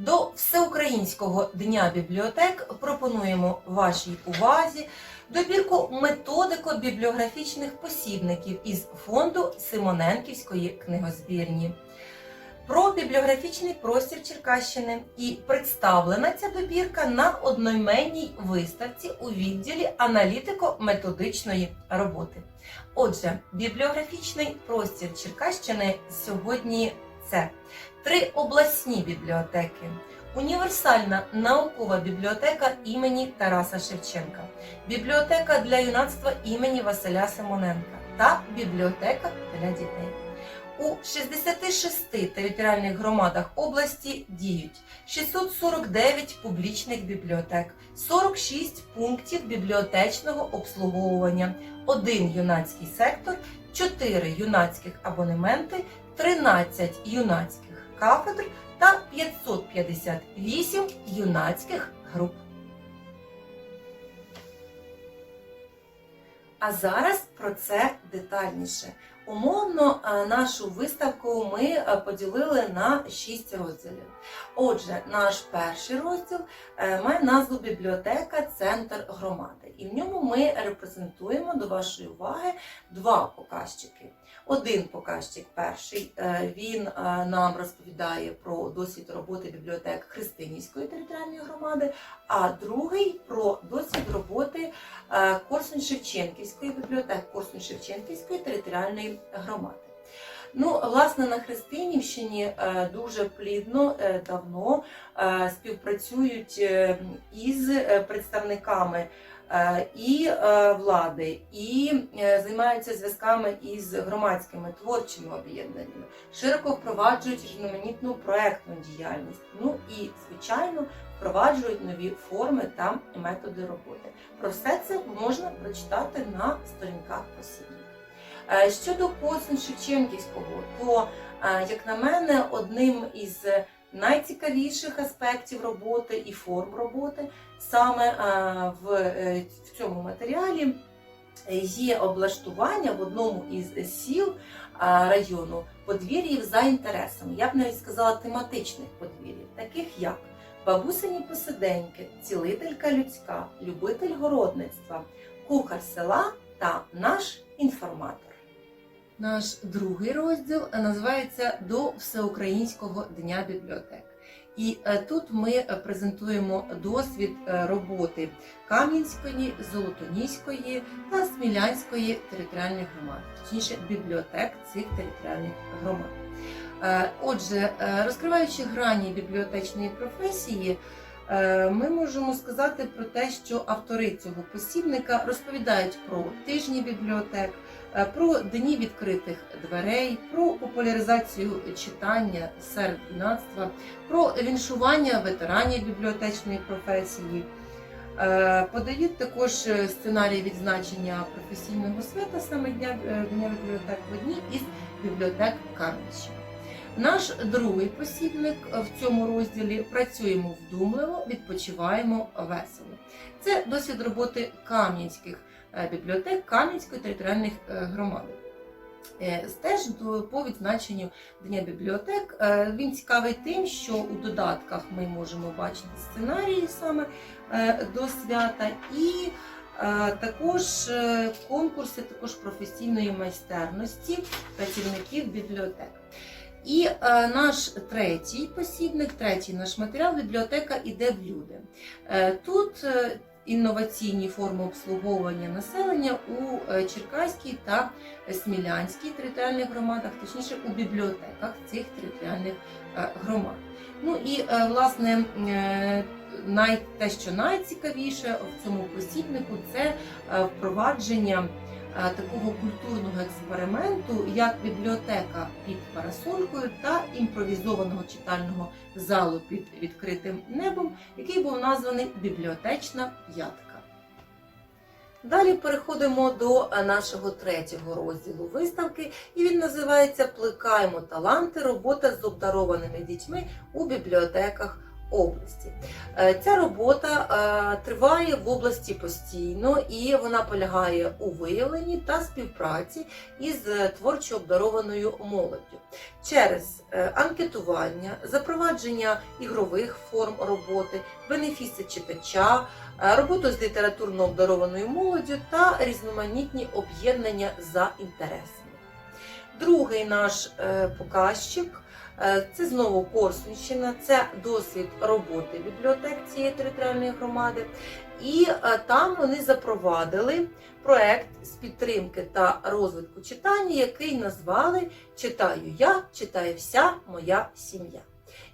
До Всеукраїнського дня бібліотек пропонуємо вашій увазі добірку методико-бібліографічних посібників із фонду Симоненківської книгозбірні. Про бібліографічний простір Черкащини і представлена ця добірка на одноіменній виставці у відділі аналітико-методичної роботи. Отже, бібліографічний простір Черкащини сьогодні це три обласні бібліотеки, універсальна наукова бібліотека імені Тараса Шевченка, бібліотека для юнацтва імені Василя Симоненка та бібліотека для дітей. У 66 територіальних громадах області діють 649 публічних бібліотек, 46 пунктів бібліотечного обслуговування, один юнацький сектор, 4 юнацьких абонементи, 13 юнацьких кафедр та 558 юнацьких груп. А зараз про це детальніше. Умовно е, нашу виставку ми е, поділили на 6 розділів. Отже, наш перший розділ е, має назву Бібліотека Центр громади. І в ньому ми репрезентуємо до вашої уваги два показчики. Один показчик перший він нам розповідає про досвід роботи бібліотек Христинівської територіальної громади, а другий про досвід роботи Корсунь-Шевченківської бібліотеки Корсунь-Шевченківської територіальної громади. Ну, власне, на Христинівщині е, дуже плідно е, давно е, співпрацюють із представниками і влади, і займаються зв'язками із громадськими творчими об'єднаннями, широко впроваджують різноманітну проектну діяльність. Ну і звичайно впроваджують нові форми та методи роботи. Про все це можна прочитати на сторінках посібника. Е, Щодо Корсун Шевченківського, то, е, як на мене, одним із найцікавіших аспектів роботи і форм роботи саме е, в, цьому матеріалі є облаштування в одному із сіл району подвір'їв за інтересами. Я б навіть сказала тематичних подвір'їв, таких як бабусині посиденьки, цілителька людська, любитель городництва, кухар села та наш інформатор. Наш другий розділ називається До Всеукраїнського дня бібліотек. І е, тут ми е, презентуємо досвід е, роботи Кам'янської, Золотоніської та Смілянської територіальних громад, точніше бібліотек цих територіальних громад. Е, Отже, е, розкриваючи грані бібліотечної професії, е, ми можемо сказати про те, що автори цього посібника розповідають про тижні бібліотек, е, про дні відкритих дверей, про популяризацію читання серед юнацтва, про віншування ветеранів бібліотечної професії. Е, Подають також е, сценарій відзначення професійного свята саме дня, е, дня бібліотек в одній із бібліотек Кам'янщини. Наш другий посібник е, в цьому розділі працюємо вдумливо, відпочиваємо весело. Це досвід роботи кам'янських е, бібліотек Кам'янської територіальних е, громади. Е, Теж по відзначенню Дня бібліотек е, він цікавий тим, що у додатках ми можемо бачити сценарії саме е, до свята і е, також е, конкурси також професійної майстерності працівників бібліотек. І е, наш третій посібник, третій наш матеріал бібліотека іде в люди. Е, тут е, інноваційні форми обслуговування населення у е, Черкаській та Смілянській територіальних громадах, точніше у бібліотеках цих територіальних е, громад. Ну і е, власне те, що найцікавіше в цьому посібнику, це впровадження такого культурного експерименту, як бібліотека під парасолькою та імпровізованого читального залу під відкритим небом, який був названий Бібліотечна ядка. Далі переходимо до е, нашого третього розділу виставки, і він називається Плекаємо таланти. Робота з обдарованими дітьми у бібліотеках області. Е, Ця робота е, триває в області постійно і вона полягає у виявленні та співпраці із е, творчо обдарованою молоддю через анкетування, запровадження ігрових форм роботи, бенефіси читача, роботу з літературно обдарованою молоддю та різноманітні об'єднання за інтересами. Другий наш показчик це знову Корсунщина, це досвід роботи бібліотек цієї територіальної громади. І е, там вони запровадили проект з підтримки та розвитку читання, який назвали Читаю я, читає вся моя сім'я.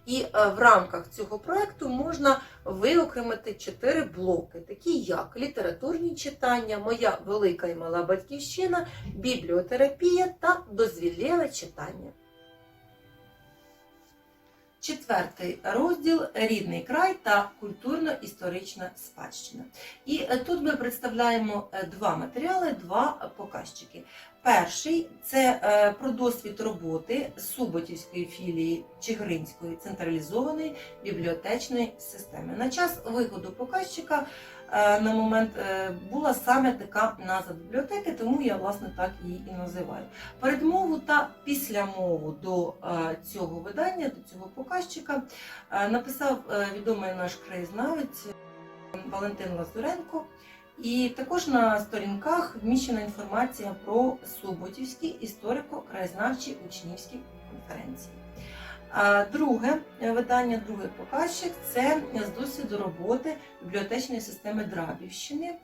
І е, в рамках цього проекту можна виокремити чотири блоки, такі як літературні читання, моя велика і мала батьківщина, бібліотерапія та дозвіллєве читання. Четвертий розділ рідний край та культурно-історична спадщина. І е, тут ми представляємо е, два матеріали, два показчики. Перший це е, про досвід роботи Суботівської філії Чигиринської централізованої бібліотечної системи. На час виходу показчика на момент е, була саме така назва бібліотеки, тому я власне так її і називаю. Передмову та післямову до е, цього видання, до цього показчика е, написав е, відомий наш краєзнавець е, Валентин Лазуренко. І також на сторінках вміщена інформація про Суботівські історико-краєзнавчі учнівські конференції. Друге е, видання, другий показчик це з досвіду роботи бібліотечної системи Драбівщини.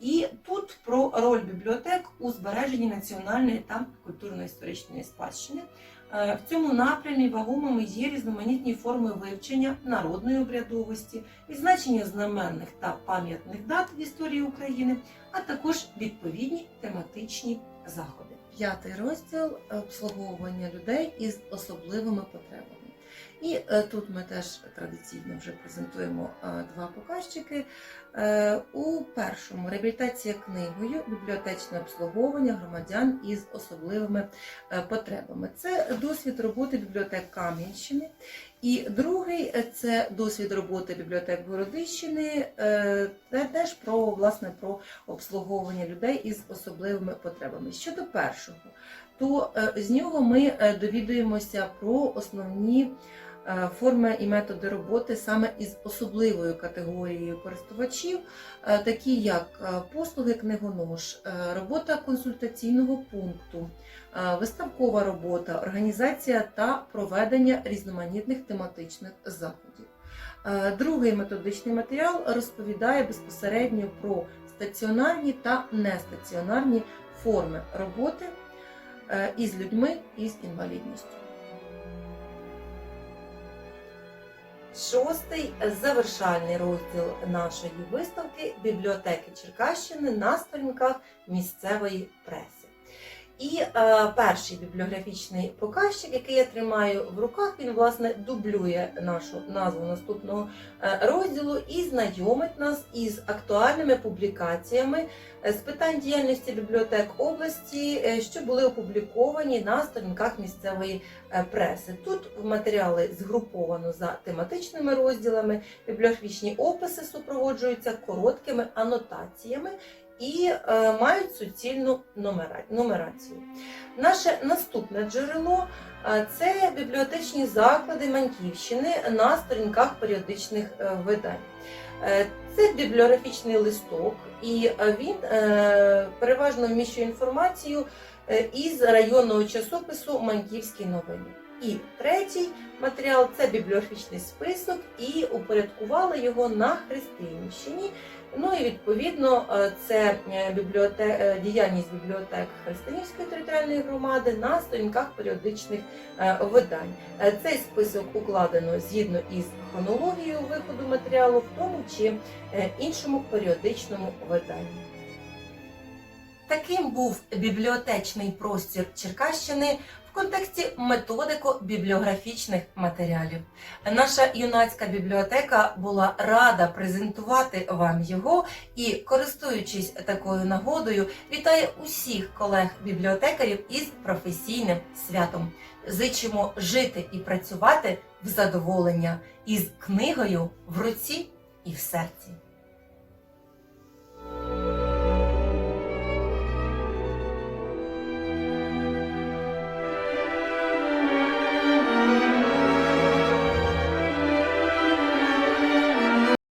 І тут про роль бібліотек у збереженні національної та культурно-історичної спадщини. Е, В цьому напрямі вагомими є різноманітні форми вивчення народної обрядовості, відзначення знаменних та пам'ятних дат в історії України, а також відповідні тематичні заходи. П'ятий розділ обслуговування людей із особливими потребами. І е, тут ми теж традиційно вже презентуємо е, два показчики. Е, у першому реабілітація книгою, бібліотечне обслуговування громадян із особливими е, потребами. Це досвід роботи бібліотек Кам'янщини. І другий е, це досвід роботи бібліотек Городищини, е, те- теж про власне про обслуговування людей із особливими потребами. Щодо першого, то з нього ми довідуємося про основні форми і методи роботи саме із особливою категорією користувачів, е, такі як е, послуги книгонож, е, робота консультаційного пункту, е, виставкова робота, організація та проведення різноманітних тематичних заходів. Е, Другий методичний матеріал розповідає безпосередньо про стаціонарні та нестаціонарні форми роботи е, із людьми із інвалідністю. Шостий завершальний розділ нашої виставки бібліотеки Черкащини на сторінках місцевої преси. І е, перший бібліографічний показчик, який я тримаю в руках, він власне дублює нашу назву наступного е, розділу і знайомить нас із актуальними публікаціями е, з питань діяльності бібліотек області, е, що були опубліковані на сторінках місцевої преси. Тут матеріали згруповано за тематичними розділами, бібліографічні описи супроводжуються короткими анотаціями і е, мають суцільну нумерацію. Наше наступне джерело е, це бібліотечні заклади Маньківщини на сторінках періодичних е, видань. Е, Це бібліографічний листок, і він переважно вміщує інформацію із районного часопису Маньківські новини. І третій матеріал це бібліографічний список, і упорядкували його на Христинівщині. Ну і відповідно е, це бібліотек, е, діяльність бібліотек Христинівської територіальної громади на сторінках періодичних е, видань. Е, Цей список укладено згідно із хронологією виходу матеріалу в тому чи е, іншому періодичному виданні. Таким був бібліотечний простір Черкащини в контексті методико бібліографічних матеріалів. Наша юнацька бібліотека була рада презентувати вам його і, користуючись такою нагодою, вітає усіх колег-бібліотекарів із професійним святом. Зичимо жити і працювати в задоволення із книгою в руці і в серці.